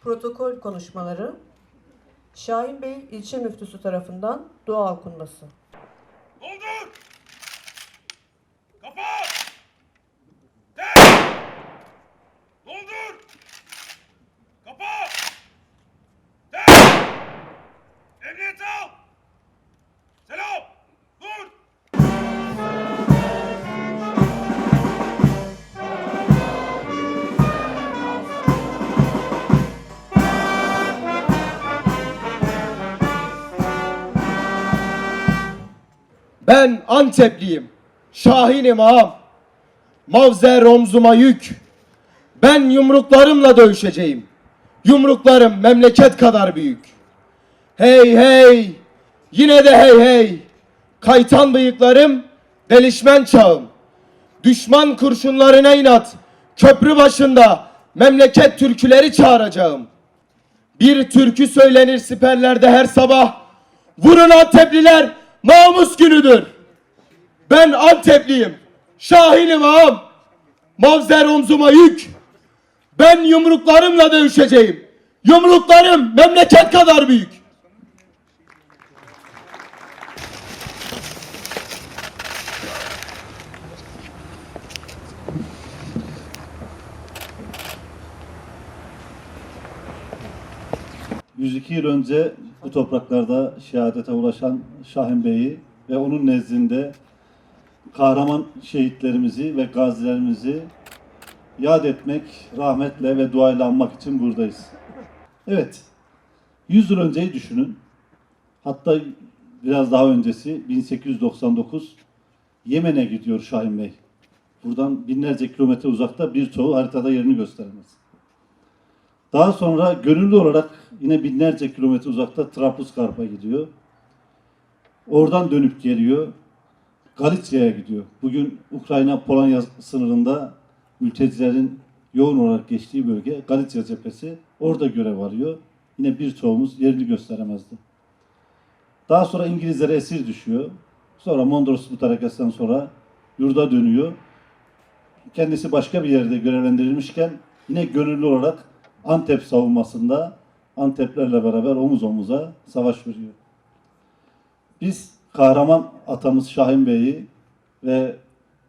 Protokol konuşmaları. Şahin Bey ilçe müftüsü tarafından dua okunması. Doldur! Kapa! Tek! Doldur! Kapa! Tek! Emniyete al! Ben Antepliyim. Şahinim ağam. Mavzer omzuma yük. Ben yumruklarımla dövüşeceğim. Yumruklarım memleket kadar büyük. Hey hey. Yine de hey hey. Kaytan bıyıklarım, delişmen çağım. Düşman kurşunlarına inat. Köprü başında memleket türküleri çağıracağım. Bir türkü söylenir siperlerde her sabah. Vurun Antepliler, namus günüdür. Ben Antepliyim, Şahinim ağam. Mavzer omzuma yük. Ben yumruklarımla dövüşeceğim. Yumruklarım memleket kadar büyük. Ee, 102 yıl önce bu topraklarda şehadete ulaşan Şahin Bey'i ve onun nezdinde kahraman şehitlerimizi ve gazilerimizi yad etmek, rahmetle ve duayla anmak için buradayız. Evet, 100 yıl önceyi düşünün. Hatta biraz daha öncesi 1899 Yemen'e gidiyor Şahin Bey. Buradan binlerce kilometre uzakta birçoğu haritada yerini gösteremez. Daha sonra gönüllü olarak yine binlerce kilometre uzakta Trablusgarp'a gidiyor. Oradan dönüp geliyor. Galicia'ya gidiyor. Bugün Ukrayna-Polonya sınırında mültecilerin yoğun olarak geçtiği bölge Galicia cephesi. Orada görev alıyor. Yine birçoğumuz yerini gösteremezdi. Daha sonra İngilizlere esir düşüyor. Sonra Mondros bu harekatından sonra yurda dönüyor. Kendisi başka bir yerde görevlendirilmişken yine gönüllü olarak Antep savunmasında Anteplerle beraber omuz omuza savaş veriyor. Biz kahraman atamız Şahin Bey'i ve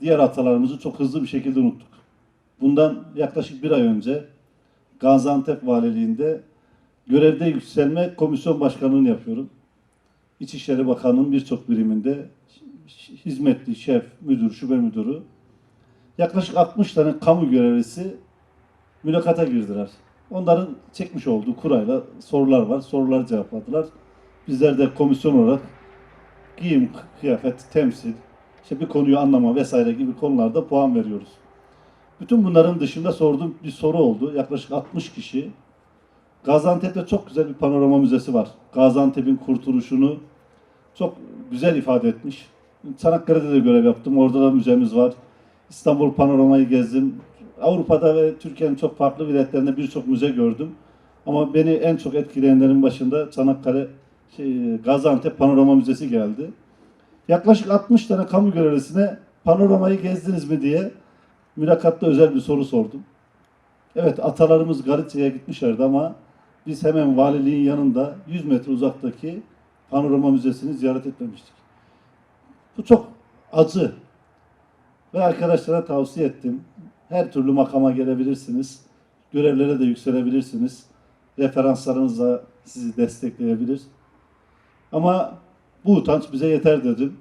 diğer atalarımızı çok hızlı bir şekilde unuttuk. Bundan yaklaşık bir ay önce Gaziantep Valiliğinde görevde yükselme komisyon başkanlığını yapıyorum. İçişleri Bakanı'nın birçok biriminde hizmetli, şef, müdür, şube müdürü yaklaşık 60 tane kamu görevlisi mülakata girdiler. Onların çekmiş olduğu kurayla sorular var. Soruları cevapladılar. Bizler de komisyon olarak giyim, kıyafet, temsil, işte bir konuyu anlama vesaire gibi konularda puan veriyoruz. Bütün bunların dışında sorduğum bir soru oldu. Yaklaşık 60 kişi. Gaziantep'te çok güzel bir panorama müzesi var. Gaziantep'in kurtuluşunu çok güzel ifade etmiş. Çanakkale'de de görev yaptım. Orada da müzemiz var. İstanbul panoramayı gezdim. Avrupa'da ve Türkiye'nin çok farklı vilayetlerinde birçok müze gördüm. Ama beni en çok etkileyenlerin başında Çanakkale, şey, Gaziantep Panorama Müzesi geldi. Yaklaşık 60 tane kamu görevlisine panoramayı gezdiniz mi diye mülakatta özel bir soru sordum. Evet atalarımız Galicia'ya gitmişlerdi ama biz hemen valiliğin yanında 100 metre uzaktaki panorama müzesini ziyaret etmemiştik. Bu çok acı. Ve arkadaşlara tavsiye ettim. Her türlü makama gelebilirsiniz. Görevlere de yükselebilirsiniz. Referanslarınızla sizi destekleyebilir. Ama bu utanç bize yeter dedim.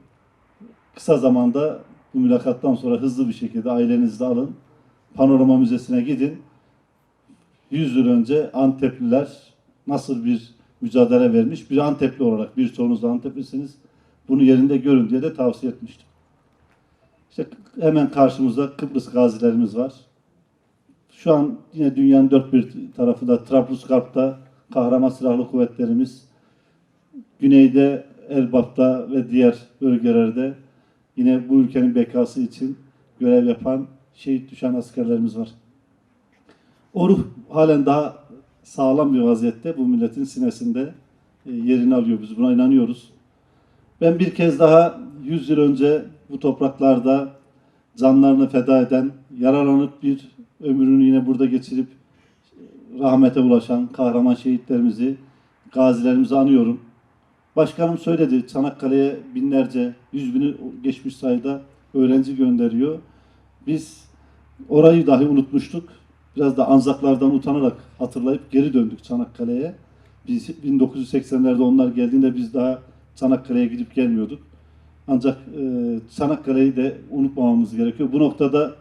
Kısa zamanda bu mülakattan sonra hızlı bir şekilde ailenizle alın. Panorama Müzesi'ne gidin. 100 yıl önce Antepliler nasıl bir mücadele vermiş. Bir Antepli olarak birçoğunuz da Anteplisiniz. Bunu yerinde görün diye de tavsiye etmiştim. İşte hemen karşımızda Kıbrıs gazilerimiz var. Şu an yine dünyanın dört bir tarafı da Trablusgarp'ta kahraman silahlı kuvvetlerimiz, güneyde Elbap'ta ve diğer bölgelerde yine bu ülkenin bekası için görev yapan şehit düşen askerlerimiz var. O ruh halen daha sağlam bir vaziyette bu milletin sinesinde e, yerini alıyor. Biz buna inanıyoruz. Ben bir kez daha 100 yıl önce bu topraklarda canlarını feda eden, yaralanıp bir ömrünü yine burada geçirip rahmete ulaşan kahraman şehitlerimizi, gazilerimizi anıyorum. Başkanım söyledi, Çanakkale'ye binlerce, yüz bini geçmiş sayıda öğrenci gönderiyor. Biz orayı dahi unutmuştuk. Biraz da Anzaklardan utanarak hatırlayıp geri döndük Çanakkale'ye. Biz 1980'lerde onlar geldiğinde biz daha Çanakkale'ye gidip gelmiyorduk. Ancak e, Çanakkale'yi de unutmamamız gerekiyor. Bu noktada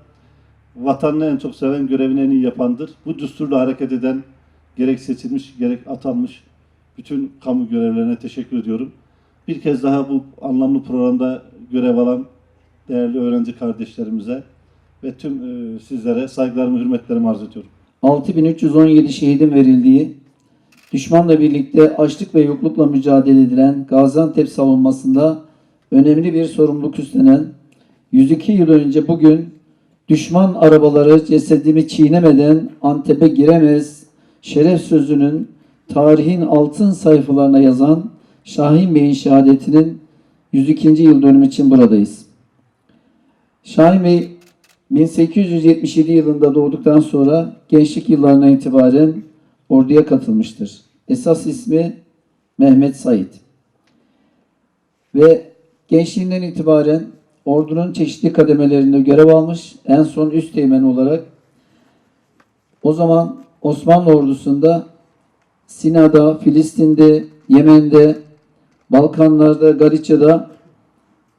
vatanını en çok seven, görevini en iyi yapandır. Bu düsturla hareket eden, gerek seçilmiş, gerek atanmış bütün kamu görevlerine teşekkür ediyorum. Bir kez daha bu anlamlı programda görev alan değerli öğrenci kardeşlerimize ve tüm e, sizlere saygılarımı, hürmetlerimi arz ediyorum. 6317 şehidin verildiği, düşmanla birlikte açlık ve yoklukla mücadele edilen Gaziantep savunmasında önemli bir sorumluluk üstlenen, 102 yıl önce bugün düşman arabaları cesedimi çiğnemeden Antep'e giremez şeref sözünün tarihin altın sayfalarına yazan Şahin Bey'in şehadetinin 102. yıl dönümü için buradayız. Şahin Bey 1877 yılında doğduktan sonra gençlik yıllarına itibaren orduya katılmıştır. Esas ismi Mehmet Said. Ve gençliğinden itibaren ordunun çeşitli kademelerinde görev almış. En son üst teğmen olarak o zaman Osmanlı ordusunda Sina'da, Filistin'de, Yemen'de, Balkanlarda, Galicia'da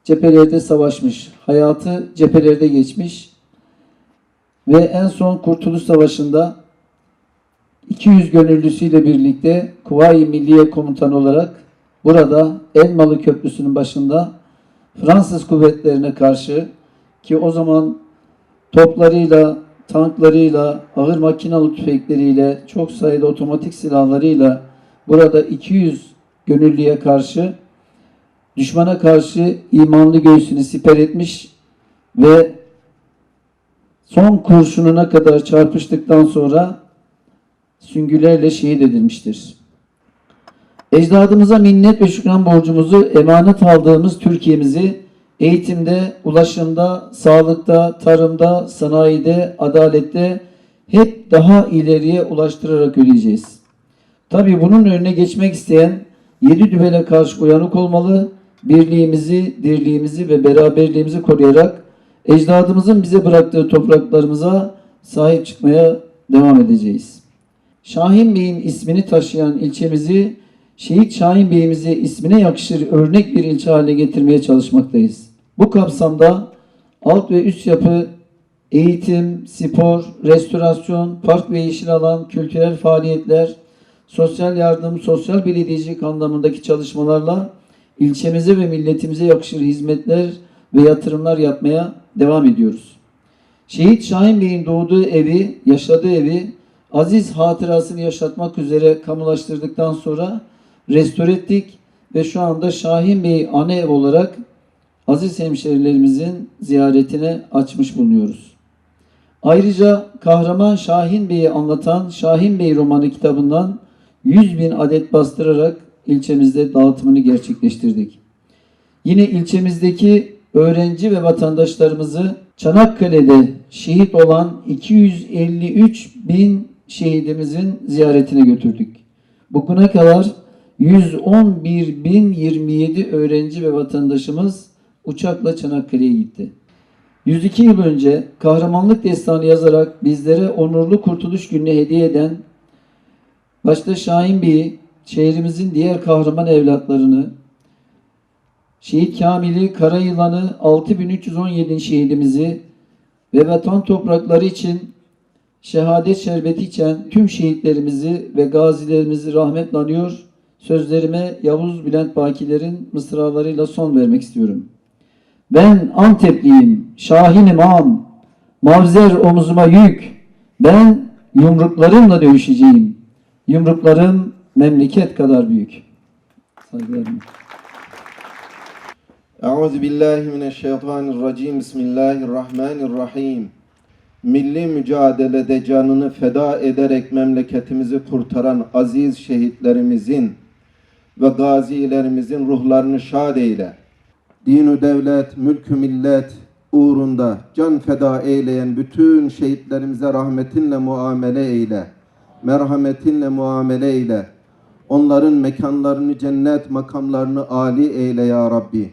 cephelerde savaşmış. Hayatı cephelerde geçmiş. Ve en son Kurtuluş Savaşı'nda 200 gönüllüsüyle birlikte Kuvayi Milliye Komutanı olarak burada Elmalı Köprüsü'nün başında Fransız kuvvetlerine karşı ki o zaman toplarıyla, tanklarıyla, ağır makinalı tüfekleriyle, çok sayıda otomatik silahlarıyla burada 200 gönüllüye karşı düşmana karşı imanlı göğsünü siper etmiş ve son kurşununa kadar çarpıştıktan sonra süngülerle şehit edilmiştir. Ecdadımıza minnet ve şükran borcumuzu emanet aldığımız Türkiye'mizi eğitimde, ulaşımda, sağlıkta, tarımda, sanayide, adalette hep daha ileriye ulaştırarak ödeyeceğiz. Tabii bunun önüne geçmek isteyen yedi düvele karşı uyanık olmalı, birliğimizi, dirliğimizi ve beraberliğimizi koruyarak ecdadımızın bize bıraktığı topraklarımıza sahip çıkmaya devam edeceğiz. Şahin Bey'in ismini taşıyan ilçemizi Şehit Şahin Bey'imize ismine yakışır örnek bir ilçe haline getirmeye çalışmaktayız. Bu kapsamda alt ve üst yapı, eğitim, spor, restorasyon, park ve yeşil alan, kültürel faaliyetler, sosyal yardım, sosyal belediyecilik anlamındaki çalışmalarla ilçemize ve milletimize yakışır hizmetler ve yatırımlar yapmaya devam ediyoruz. Şehit Şahin Bey'in doğduğu evi, yaşadığı evi aziz hatırasını yaşatmak üzere kamulaştırdıktan sonra restore ettik ve şu anda Şahin Bey ana ev olarak aziz hemşerilerimizin ziyaretine açmış bulunuyoruz. Ayrıca kahraman Şahin Bey'i anlatan Şahin Bey romanı kitabından 100 bin adet bastırarak ilçemizde dağıtımını gerçekleştirdik. Yine ilçemizdeki öğrenci ve vatandaşlarımızı Çanakkale'de şehit olan 253 bin şehidimizin ziyaretine götürdük. Bugüne kadar 111.027 öğrenci ve vatandaşımız uçakla Çanakkale'ye gitti. 102 yıl önce kahramanlık destanı yazarak bizlere onurlu kurtuluş gününü hediye eden başta Şahin Bey'i, şehrimizin diğer kahraman evlatlarını, Şehit Kamil'i, Karayılan'ı, 6317 şehidimizi ve vatan toprakları için şehadet şerbeti içen tüm şehitlerimizi ve gazilerimizi rahmetle anıyor. Sözlerime Yavuz Bülent Bakiler'in mısralarıyla son vermek istiyorum. Ben Antepliyim, Şahinim ağam, mavzer omuzuma yük. Ben yumruklarımla dövüşeceğim. Yumruklarım memleket kadar büyük. Saygılarımla. Euzu billahi mineşşeytanirracim. Bismillahirrahmanirrahim. Milli mücadelede canını feda ederek memleketimizi kurtaran aziz şehitlerimizin ve gazilerimizin ruhlarını şad eyle. Dinu devlet, mülkü millet uğrunda can feda eyleyen bütün şehitlerimize rahmetinle muamele eyle. merhametinle muamele eyle. Onların mekanlarını cennet, makamlarını âli eyle ya Rabbi.